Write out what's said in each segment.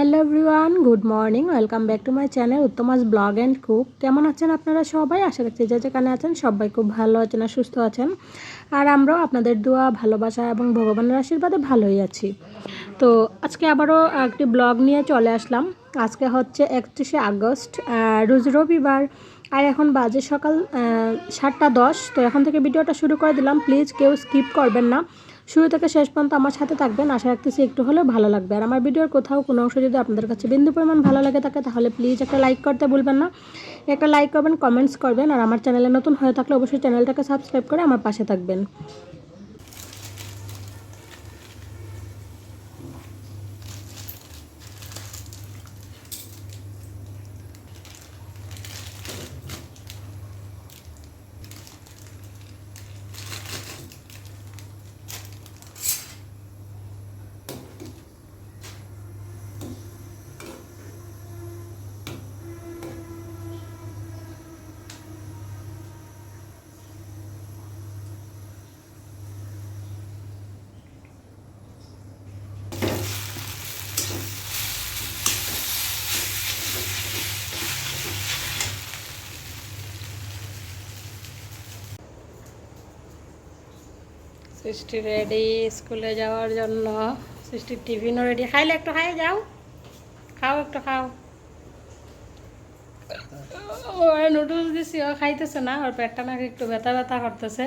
Hello everyone good morning welcome back to my channel Uttamas blog and cook কেমন আছেন আপনারা সবাই? আশা করছি যে যেখানে আছেন সবাই খুব ভালো আছেন আর সুস্থ আছেন। আর আমরাও আপনাদের দোয়া, ভালোবাসা এবং ভগবানের আশীর্বাদে ভালোই আছি। তো আজকে আবারও একটি ব্লগ নিয়ে চলে আসলাম। আজকে হচ্ছে একত্রিশে আগস্ট রোজ রবিবার। আর এখন বাজে সকাল সাতটা দশ। তো এখন থেকে ভিডিওটা শুরু করে দিলাম। প্লিজ কেউ স্কিপ করবেন না। শুরু থেকে শেষ পর্যন্ত আমার সাথে থাকবেন। আশা রাখতেছি একটু হলেও ভালো লাগবে। আর আমার ভিডিওর কোথাও কোনো অংশ যদি আপনাদের কাছে বিন্দু পরিমাণ ভালো লাগে থাকে, তাহলে প্লিজ একটা লাইক করতে ভুলবেন না। একটা লাইক করবেন কমেন্টস করবেন। আর আমার চ্যানেলে নতুন হয়ে থাকলে অবশ্যই চ্যানেলটাকে সাবস্ক্রাইব করে আমার পাশে থাকবেন। সৃষ্টি রেডি, স্কুলে যাওয়ার জন্য সৃষ্টির টিফিনও রেডি। খাইলে একটু খাই যাও। খাও, একটু খাও। ও নুডলস দিছি, ও খাইতেছে না, ওর পেটটা নাকি একটু ব্যথা ব্যথা করতেছে।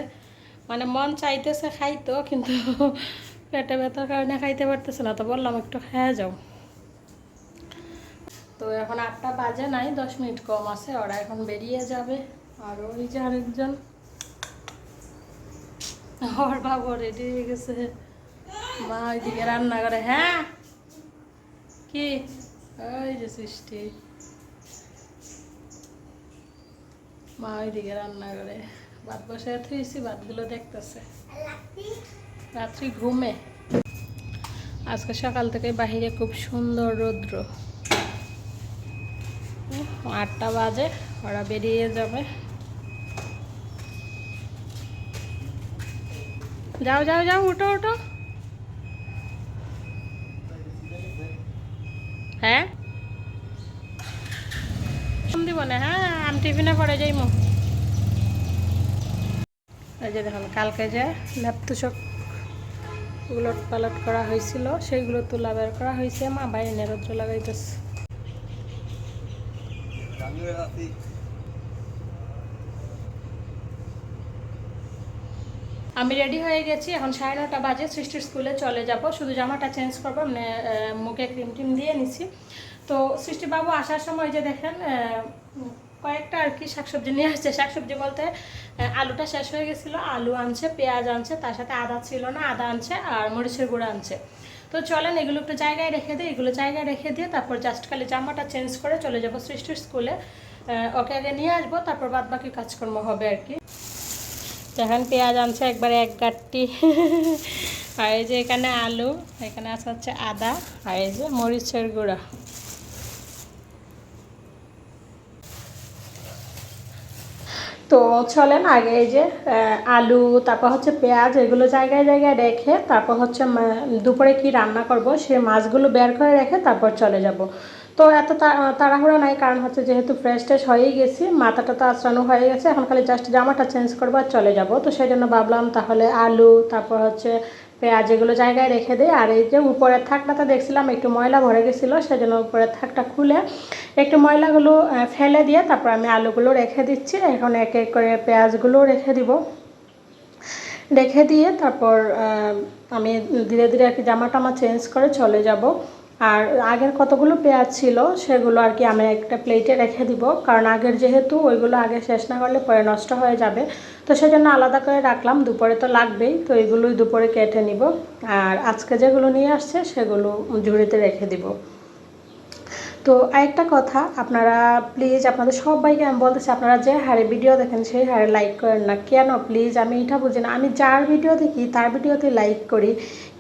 মানে মন চাইতেছে খাইতো, কিন্তু পেটে ব্যথার কারণে খাইতে পারতেছে না, তো বললাম একটু খাওয়া যাও। তো এখন আটটা বাজে নাই, দশ মিনিট কম আছে, ওরা এখন বেরিয়ে যাবে। আর ওই যে আরেকজন ওর বাবু রেডি হয়ে গেছে। মা ওইদিকে রান্না করে হ্যাঁ? কি? ওই যে সৃষ্টি। মা ওইদিকে রান্না করে। ভাত বসে থুইছি ভাতগুলো দেখতেছে। রাত্রি ঘুমে। আজকে সকাল থেকে বাহিরে খুব সুন্দর রৌদ্র। আটটা বাজে, ওরা বেরিয়ে যাবে। যাও যাও যাও, উঠো উঠো। হ্যাঁ? দিব না হ্যাঁ আমি টিফিনে পরে যাইমু। এই যে দেখুন, কালকে যে ল্যাপটপ উলট পালট করা হয়েছিল, সেইগুলো তোলা বের করা হয়েছে, মা বাইরে রৌদ্র লাগাইতেছে। আমি রেডি হয়ে গেছি, এখন সাড়ে নটা বাজে, সৃষ্টির স্কুলে চলে যাব। শুধু জামাটা চেঞ্জ করব মানে মুখে ক্রিম টিম দিয়ে নিছি। তো সৃষ্টিবাবু আসার সময় যে দেখেন কয়েকটা আর কি শাকসবজি নিয়ে আসছে। শাকসবজি বলতে আলুটা শেষ হয়ে গেছিল, আলু আনছে, পেঁয়াজ আনছে, তার সাথে আদা ছিল না, আদা আনছে আর মরিচের গুঁড়ো আনছে। তো চলেন, এগুলো একটু জায়গায় রেখে দিই, এগুলো জায়গায় রেখে দিয়ে তারপর জাস্ট খালি জামাটা চেঞ্জ করে চলে যাব সৃষ্টির স্কুলে ওকে আগে নিয়ে আসব, তারপর বাদ বাকি কাজকর্ম হবে আর কি। এখন পেঁয়াজ আনছে একবারে এক গাঁটটি। আর এই যে এখানে আলু, এখানে আছে হচ্ছে আদা, আর এই যে মরিচের গুঁড়া। তো চলেন আগে এই যে আলু, তারপর হচ্ছে পেঁয়াজ, এগুলো জায়গায় জায়গায় রেখে তারপর হচ্ছে দুপুরে কি রান্না করব সে মাছগুলো বের করে রেখে তারপর চলে যাব। তো এত তাড়াহুড়ো নাই, কারণ হচ্ছে যেহেতু ফ্রেশ ট্রেশ হয়েই গেছি, মাথাটা তো আশ্রানো হয়ে গেছে, এখন খালি জাস্ট জামাটা চেঞ্জ করব আর চলে যাব। তো সেই জন্য ভাবলাম তাহলে আলু, তারপর হচ্ছে পেঁয়াজ এগুলো জায়গায় রেখে দিই, আর এই যে উপরের থাকটাতে দেখছিলাম, একটু ময়লা ভরে গেছিল সেজন্য উপরের থাকটা খুলে একটু ময়লাগুলো ফেলে দিয়ে তারপর আমি আলুগুলো রেখে দিচ্ছি, এখন এক এক করে পেঁয়াজগুলো রেখে দিব। রেখে দিয়ে তারপর আমি ধীরে ধীরে আর কি জামা টামা চেঞ্জ করে চলে যাব। আর আগের কতগুলো পেঁয়াজ ছিল, সেগুলো আর কি আমি একটা প্লেটে রেখে দিব। কারণ আগের যেহেতু ওইগুলো আগে শেষ না করলে পরে নষ্ট হয়ে যাবে। তো সেজন্য আলাদা করে রাখলাম, দুপুরে তো লাগবেই। তো এগুলোই দুপুরে কেটে নিব। আর আজকে যেগুলো নিয়ে আসছে, সেগুলো ঝুড়িতে রেখে দিব। তো আরেকটা কথা, আপনারা প্লিজ আপনাদের সবাইকে আমি বলতেছি, আপনারা যে হারে ভিডিও দেখেন সেই হারে লাইক করেন না। কেন? প্লিজ আমি এটা বুঝি না। আমি যার ভিডিও দেখি, তার ভিডিওতে লাইক করি,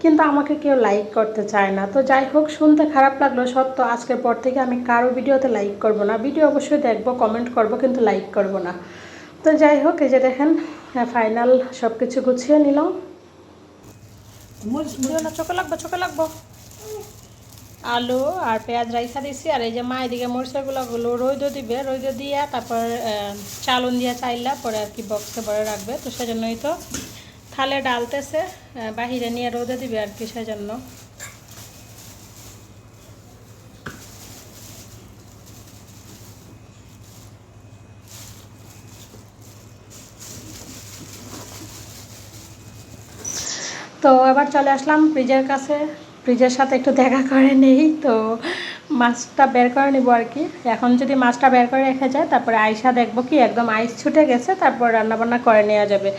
কিন্তু আমাকে কেউ লাইক করতে চায় না। তো যাই হোক, শুনতে খারাপ লাগল, সত্য। আজকের পর থেকে আমি কারও ভিডিওতে লাইক করব না। ভিডিও অবশ্যই দেখব কমেন্ট করব, কিন্তু লাইক করব না। তো যাই হোক, এই যে দেখেন হ্যাঁ ফাইনাল সব কিছু গুছিয়ে নিলাম। চোখে লাগবো চোখে লাগবো। আলু আর পেঁয়াজ রাইসা দিছি, আর এই যে মা এদিকে মরিচাগুলো গুলো রৈদ দিবে রৈদ দিয়ে তারপর চালন দিয়ে চাইলা পরে আর কি বক্সে ভরে রাখবে। তো সেজন্যই তো থালে ডালতেছে বাহিরে নিয়ে রোদে দিবে আর কি সেজন্য। তো এবার চলে আসলাম ফ্রিজের কাছে। ফ্রিজের সাথে একটু দেখা করে নেই, তো মাছটা বের করে নিব আর কি। এখন যদি মাছটা বের করে রেখে যায়, তারপরে আইসা দেখব কি একদম আইস ছুটে গেছে, তারপর রান্নাবান্না করে নেওয়া যাবে।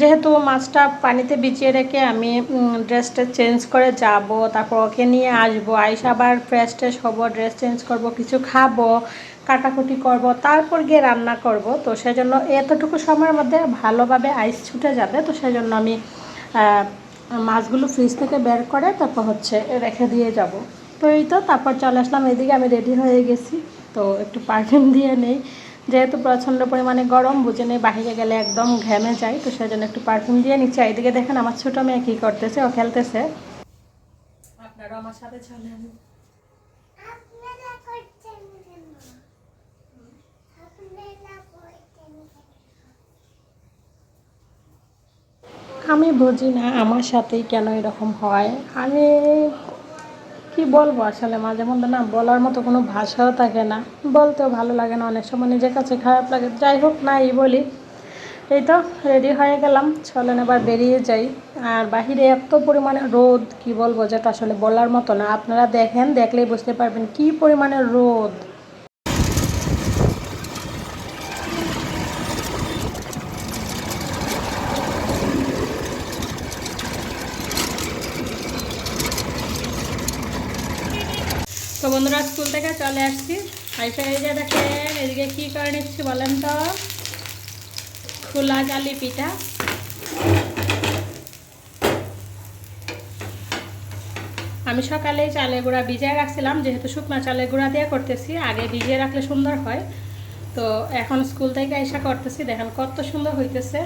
যেহেতু মাছটা পানিতে বিছিয়ে রেখে আমি ড্রেসটা চেঞ্জ করে যাব, তারপর ওকে নিয়ে আসব। আইসা আবার ফ্রেশ ট্রেশ হব, ড্রেস চেঞ্জ করব, কিছু খাব, কাটাকুটি করব, তারপর গিয়ে রান্না করব। তো সেজন্য এতটুকু সময়ের মধ্যে ভালোভাবে আইস ছুটে যাবে। তো সেজন্য আমি মাছগুলো ফ্রিজ থেকে বের করে তারপর হচ্ছে রেখে দিয়ে যাব। তো এই তো, তারপর চলে আসলাম। এদিকে আমি রেডি হয়ে গেছি। তো একটু পারফিউম দিয়ে নেই। যেহেতু প্রচণ্ড পরিমাণে গরম, বুঝে নেই বাহিরে গেলে একদম ঘেমে যায়। তো সেই জন্য একটু পারফিউম দিয়ে নিচ্ছি। এইদিকে দেখেন আমার ছোটো মেয়ে কী করতেছে, ও খেলতেছে। আপনারা আমার সাথে চলে চলেন আপনারা করছেন কেন আপনারা করছেন কেন আমি বুঝি না আমার সাথেই কেন এরকম হয়। আমি কি বলব আসলে মাঝে মধ্যে না বলার মতো কোনো ভাষাও থাকে না। বলতেও ভালো লাগে না, অনেক সময় নিজের কাছে খারাপ লাগে। যাই হোক না এই বলি। এই তো রেডি হয়ে গেলাম। চলেন এবার বেরিয়ে যাই। আর বাহিরে এত পরিমাণে রোদ, কি বলব, যেটা আসলে বলার মতো না। আপনারা দেখেন, দেখলেই বুঝতে পারবেন কি পরিমাণে রোদ। তো বন্ধুরা, স্কুল থেকে চলে আসছি। আইসা এই যে দেখেন, এদিকে কী করে নিচ্ছি বলেন তো? খোলা জালি পিঠা। আমি সকালেই চালের গুঁড়া ভিজিয়ে রাখছিলাম, যেহেতু শুকনো চালের গুঁড়া দিয়ে করতেছি, আগে ভিজিয়ে রাখলে সুন্দর হয়। তো এখন স্কুল থেকে এসে করতেছি, দেখেন কত সুন্দর হইতেছে।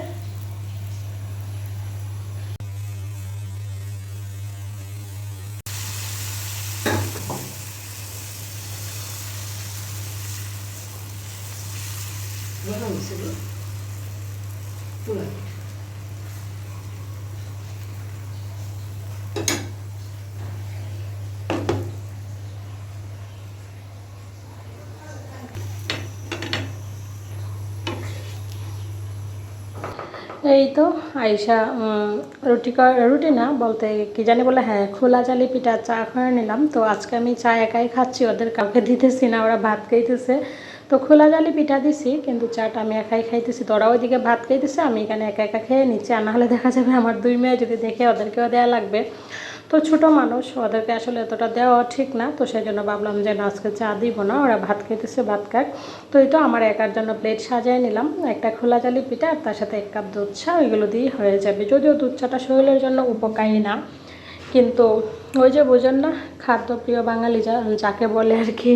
এই তো উম, রুটি রুটি না বলতে কি জানি বলে হ্যাঁ খোলা চালি পিঠা চা করে নিলাম। তো আজকে আমি চা একাই খাচ্ছি ওদের কাউকে দিতেছি না ওরা ভাত খাইতেছে। তো খোলা জালি পিঠা দিছি, কিন্তু চাট আমি একাই খাইতেছি তো ওরা ওইদিকে ভাত খাইতেছে, আমি এখানে একা একা খেয়ে নিচ্ছি। আর নাহলে দেখা যাবে আমার দুই মেয়ে যদি দেখে ওদেরকেও দেওয়া লাগবে। তো ছোট মানুষ, ওদেরকে আসলে এতটা দেওয়া ঠিক না, তো সেই জন্য ভাবলাম যে না, আজকে চা দিব না, ওরা ভাত খেতেছে ভাত খাক। তো এই তো আমার একার জন্য প্লেট সাজিয়ে নিলাম, একটা খোলা জালি পিঠা আর তার সাথে এক কাপ দুধ চা, ওইগুলো দিয়ে হয়ে যাবে। যদিও দুধ চাটা শরীরের জন্য উপকারী না, কিন্তু ওই যে বোঝেন না খাদ্যপ্রিয় বাঙালি যা যাকে বলে আর কি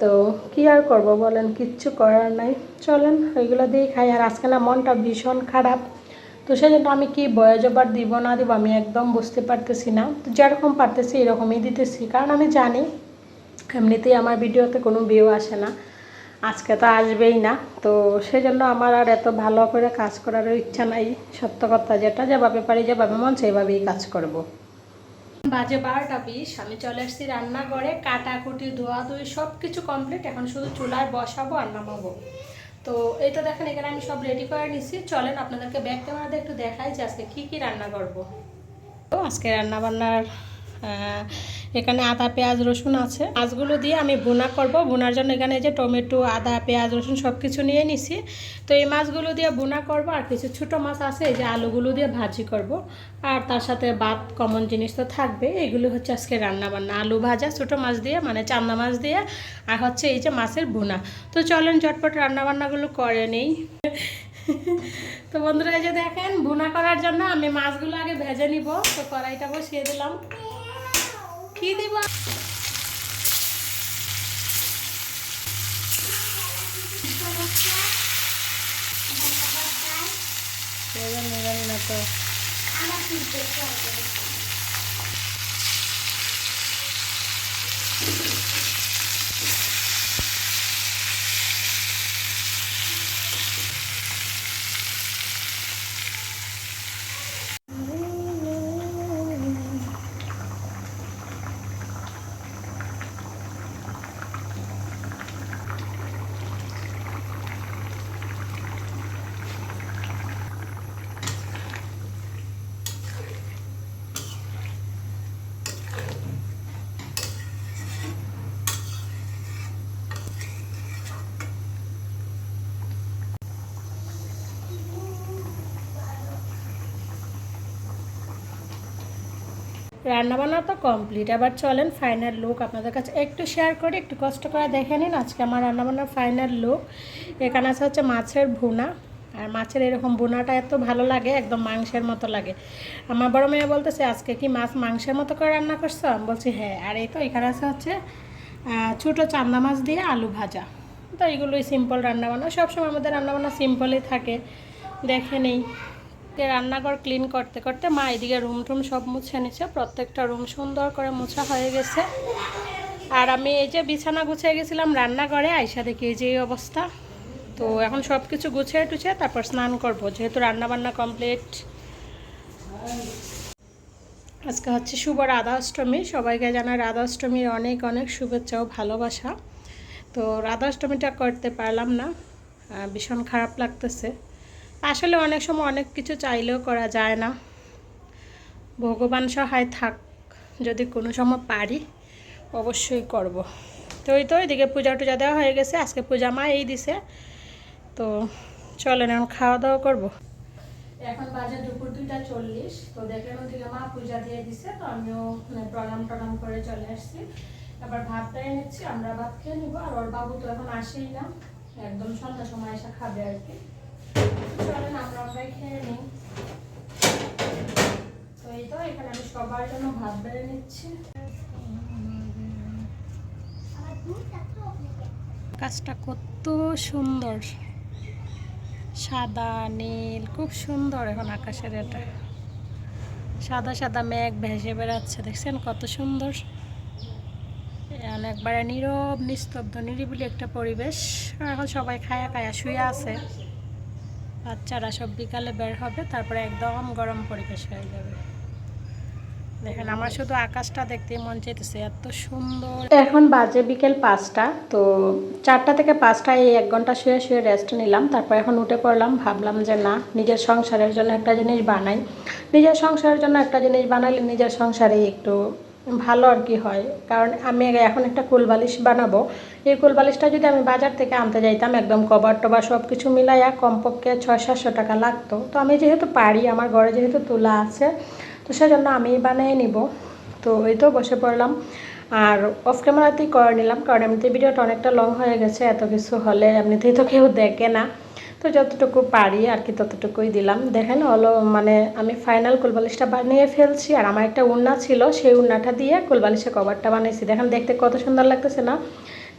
তো কি আর করব বলেন, কিচ্ছু করার নাই। চলেন ওইগুলো দিয়ে খাই। আর আজকে না মনটা ভীষণ খারাপ। তো সেই জন্য আমি কি বয়স ওভার দিব, না দিব, আমি একদম বুঝতে পারতেছি না। তো যেরকম পারতেছি এরকমই দিতেছি। কারণ আমি জানি, এমনিতেই আমার ভিডিওতে কোনো ভিউ আসে না। আজকে তো আসবেই না। তো সেই জন্য আমার আর এত ভালো করে কাজ করারও ইচ্ছা নাই। সত্য কথা যেটা, যেভাবে পারি, যেভাবে মন, সেইভাবেই কাজ করব। বাজে বারোটা বিশ আমি চলে আসছি রান্নাঘরে কাটাকুটি ধোয়া ধুই সব কিছু কমপ্লিট এখন শুধু চুলায় বসাবো আর নামাবো। তো এই তো দেখেন এখানে আমি সব রেডি করে নিচ্ছি চলেন আপনাদেরকে ব্যাক ক্যামেরাতে একটু দেখাই যে আজকে কী কী রান্না করব। তো আজকে রান্না বান্নার আহ, এখানে আদা, পেঁয়াজ, রসুন আছে। মাছগুলো দিয়ে আমি ভুনা করব। ভুনার জন্য এখানে যে টমেটো, আদা, পেঁয়াজ, রসুন সব কিছু নিয়ে নিছি। তো এই মাছগুলো দিয়ে ভুনা করব। আর কিছু ছোটো মাছ আছে, এই যে আলুগুলো দিয়ে ভাজি করব। আর তার সাথে ভাত কমন জিনিস তো থাকবে। এগুলো হচ্ছে আজকে রান্না বান্না। আলু ভাজা, ছোটো মাছ দিয়ে মানে চান্দা মাছ দিয়ে, আর হচ্ছে এই যে মাছের ভুনা। তো চলেন ঝটপট রান্না বান্নাগুলো করে নেই। তো বন্ধুরা, এই যে দেখেন, ভুনা করার জন্য আমি মাছগুলো আগে ভেজে নিব। তো কড়াইটা বসিয়ে দিলাম। কি দিব? না তো। আমার রান্নাবান্না তো কমপ্লিট আবার চলেন ফাইনাল লুক আপনাদের কাছে একটু শেয়ার করি, একটু কষ্ট করে দেখে নিন। আজকে আমার রান্নাবান্নার ফাইনাল লুক এখানে আছে হচ্ছে মাছের ভুনা। আর মাছের এরকম বোনাটা এত ভালো লাগে, একদম মাংসের মতো লাগে। আমার বড় মেয়ে বলতেছে, আজকে কি মাছ মাংসের মতো করে রান্না করছ? আমি বলছি হ্যাঁ। আর এই তো এখানে আছে হচ্ছে ছোটো চান্দা মাছ দিয়ে আলু ভাজা। তো এইগুলোই সিম্পল রান্নাবান্না। সবসময় আমাদের রান্নাবান্না সিম্পলই থাকে। দেখে নেই। তো রান্নাঘর ক্লিন করতে করতে মা এদিকে রুম টুম সব মুছে নিচ্ছে প্রত্যেকটা রুম সুন্দর করে মোছা হয়ে গেছে। আর আমি এই যে বিছানা গুছিয়ে গেছিলাম রান্নাঘরে আইসা দেখি এই যে অবস্থা। তো এখন সব কিছু গুছিয়ে টুছিয়ে তারপর স্নান করব, যেহেতু রান্না বান্না কমপ্লিট আজকে হচ্ছে শুভ রাধা অষ্টমী সবাইকে জানাই রাধা অষ্টমীর অনেক অনেক শুভেচ্ছা ও ভালোবাসা। তো রাধা অষ্টমীটা করতে পারলাম না ভীষণ খারাপ লাগতেছে। আসলে অনেক সময় অনেক কিছু চাইলেও করা যায় না। ভগবান সহায় থাক, যদি কোনো সময় পারি, অবশ্যই করব। তো ওই তো, এদিকে পূজা টুজা দেওয়া হয়ে গেছে, আজকে পূজা মা এই দিছে। তো চলেন, এখন খাওয়া দাওয়া করব। এখন বাজে দুপুর দুইটা চল্লিশ, তো দেখলেন ওদিকে মা পূজা দিয়ে দিছে, তো আমিও মানে প্রণাম টনাম করে চলে আসছি। এবার ভাত পেয়ে নিচ্ছি আমরা ভাত খেয়ে নিবো, আর ওর বাবু তো এখন আসেই না, একদম সন্ধ্যার সময় এসে খাবে আর কি। কাজটা কত সুন্দর। সাদা, নীল, খুব সুন্দর এখন আকাশের এটা। সাদা সাদা মেঘ ভেসে বেড়াচ্ছে, দেখছেন কত সুন্দর। একবারে নীরব, নিস্তব্ধ, নিরিবিলি একটা পরিবেশ। এখন সবাই খায়া খায়া শুয়ে আছে। বাচ্চারা সব বিকালে বের হবে, তারপরে একদম গরম পরিবেশ হয়ে যাবে। দেখেন, আমার শুধু আকাশটা দেখতে মন চাইতেছে, এত সুন্দর। এখন বাজে বিকেল পাঁচটা, তো চারটা থেকে পাঁচটা এই এক ঘণ্টা শুয়ে শুয়ে রেস্ট নিলাম, তারপর এখন উঠে পড়লাম, ভাবলাম যে না, নিজের সংসারের জন্য একটা জিনিস বানাই। নিজের সংসারের জন্য একটা জিনিস বানাইলে নিজের সংসারে একটু ভালো আর কি হয়। কারণ আমি এখন একটা কুলবালিশ বানাবো। এই কুলবালিশটা যদি আমি বাজার থেকে আনতে যাইতাম, একদম কভার টভার সব কিছু মিলাইয়া কমপক্ষে ছয় সাতশো টাকা লাগতো। তো আমি যেহেতু পারি, আমার ঘরে যেহেতু তুলা আছে, তো সেজন্য আমি বানিয়ে নিব। তো এই তো বসে পড়লাম। আর অফ ক্যামেরাতেই করে নিলাম, কারণ এমনিতে ভিডিওটা অনেকটা লং হয়ে গেছে, এত কিছু হলে এমনিতেই তো কেউ দেখে না। তো যতটুকু পারি আর কি ততটুকুই দিলাম। দেখেন হলো মানে আমি ফাইনাল কোলবালিশটা বানিয়ে ফেলছি আর আমার একটা উন্না ছিল, সেই উন্নাটা দিয়ে কোলবালিশের কভারটা বানিয়েছি দেখেন দেখতে কত সুন্দর লাগতেছে না?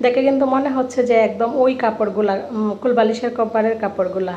দেখে কিন্তু মনে হচ্ছে যে একদম ওই কাপড়গুলা কুলবালিশের কভারের কাপড়গুলা।